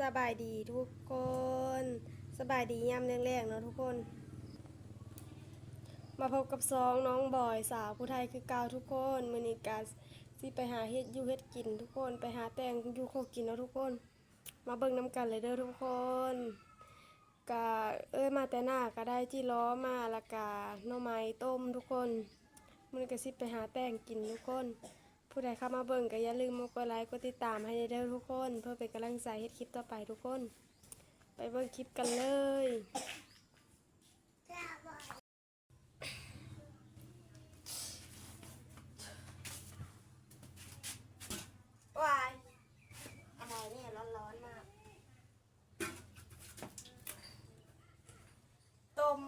สบายดีทุกคน สบายดียามแรงๆเนาะทุกคน มาพบกับซองน้องบอยสาวผู้ไทยคือกาวทุกคนมือนีกาสิไปหาเฮ็ดยูเฮ็ดกินทุกคนไปหาแตงยูโคกินเนาะทุกคน มาเบิ่งน้ำกันเลยเด้อทุกคนกะเอ้ยมาแต่หน้าก็ได้ที่ล้อมาและกะหน่อไม้ต้มทุกคนมือนีก็สิไปหาแตงกินทุกคน ผู้ใดเข้ามาเบิ่งก็อย่าลืมมากดไลค์กดติดตามให้เด้อทุกคน เพื่อเป็นกำลังใจให้คลิปต่อไปทุกคน ไปเบิ่งคลิปกันเลย วายอะไรเนี่ยร้อนๆมาก ต้ม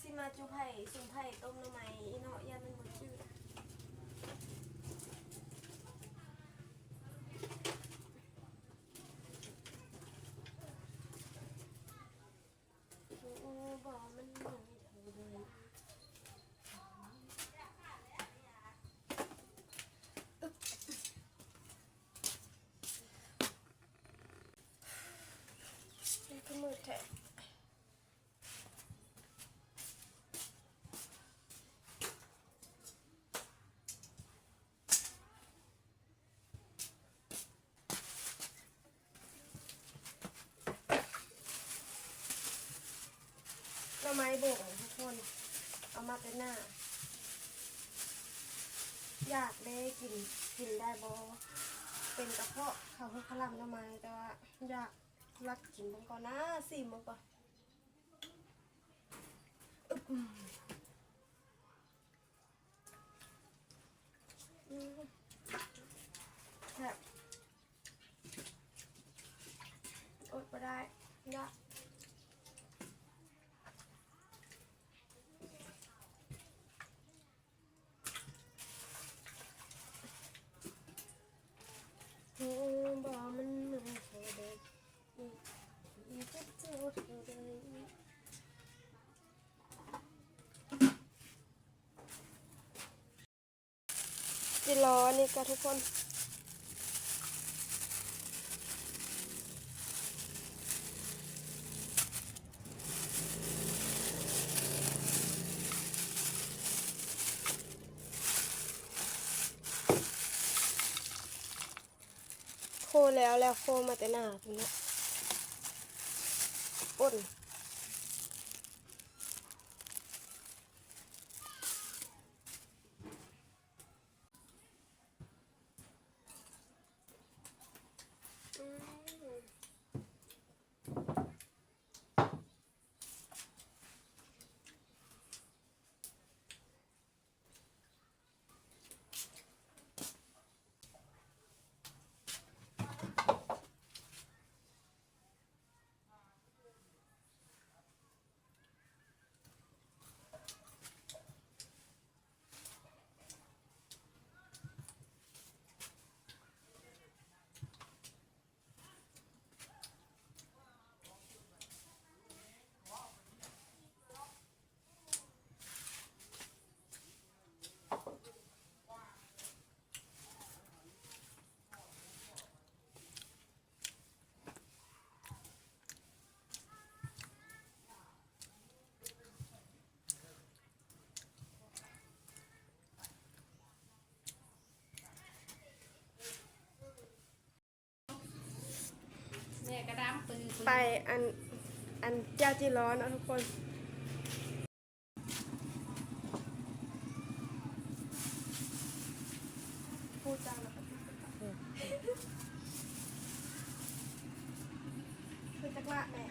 ซิมาจุไผ่ซุมไผ่ต้มหน่อไม้อีเนาะยามันบ่จืด โอ้บอกมันหน่อยเถอะเลยอึ๊บนี่ก็มืดแท้หน่อไม้ โบ่งทุกคน เอามาเป็นหน้า อยากได้กินกินได้บ่เป็นกระเพาะเขาให้ขลำหน่อไมแต่ว่าอยากรักกินมันก่อนนะสิมันก่อนแบบอดไปได้ยาก โอ้บอกมันเหนื่อยเธอเลยอีจะเจอเธอเลยจิ รอนี่ก็ทุกคน โคแล้วแล้วโคมาแต่หน้าคุณเนี่ยป่น ไปอันอันเจ้าจีร้อนนะทุกคน พูดจังแล้วคือจักละแม่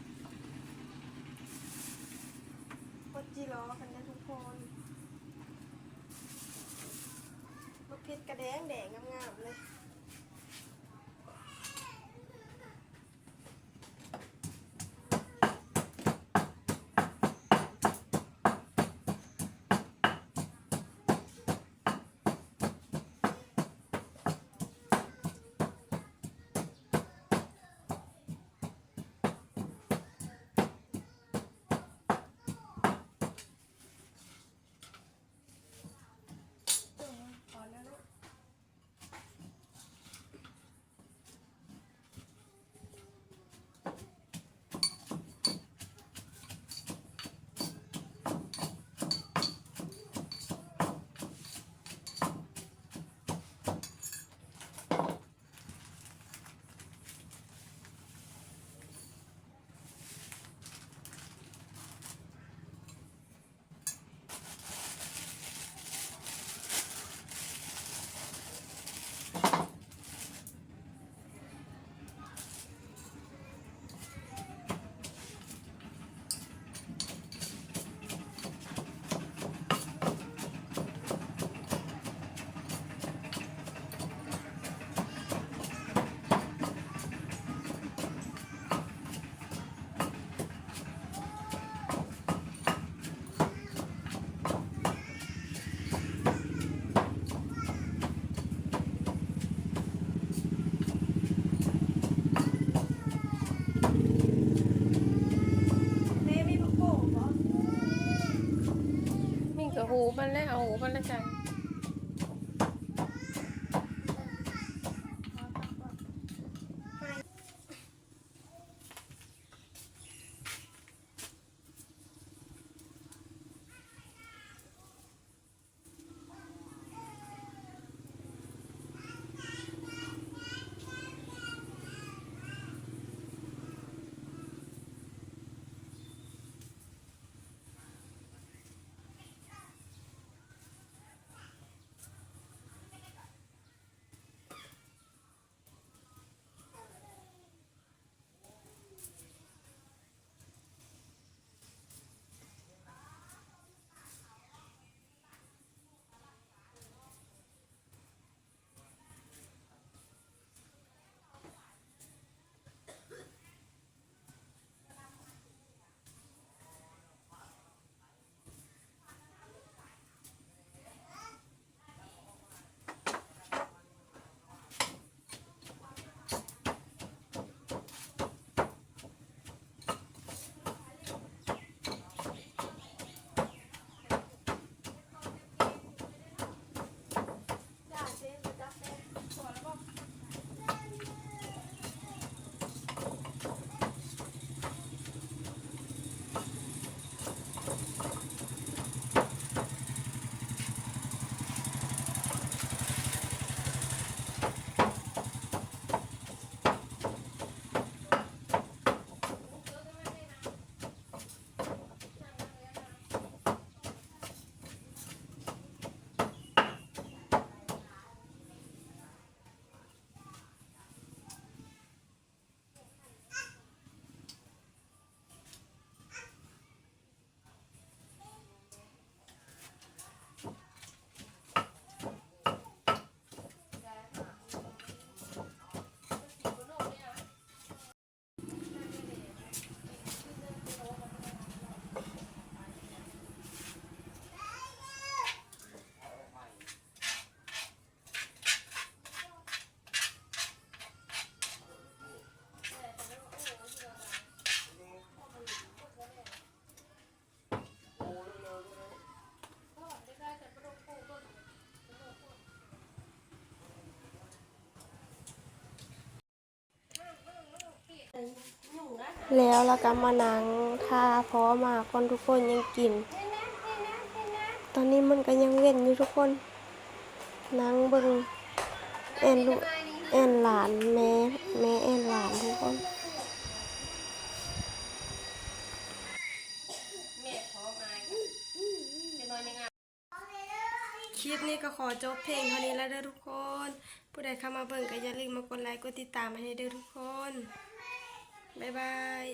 กดจีร้อกันนะทุกคนลูกพิษกระแดงแดงงามๆเลย หูมันแล้วเอาหูมันแล้วจ้ะ แล้วเราก็มานังท่าพอมาคนทุกคนยังกิน ตอนนี้มันก็ยังเว้นอยู่ทุกคนนังเบิงแอนลูกแอนหลานแม่แม่แอนหลานทุกคนคลิปนี้ก็ขอจบเพลงเท่านี้แล้วเด้อทุกคน ผู้ใดเข้ามาเบิ่งก็อย่าลืมมากดไลค์กดติดตามให้เด้อทุกคน บ๊ายบาย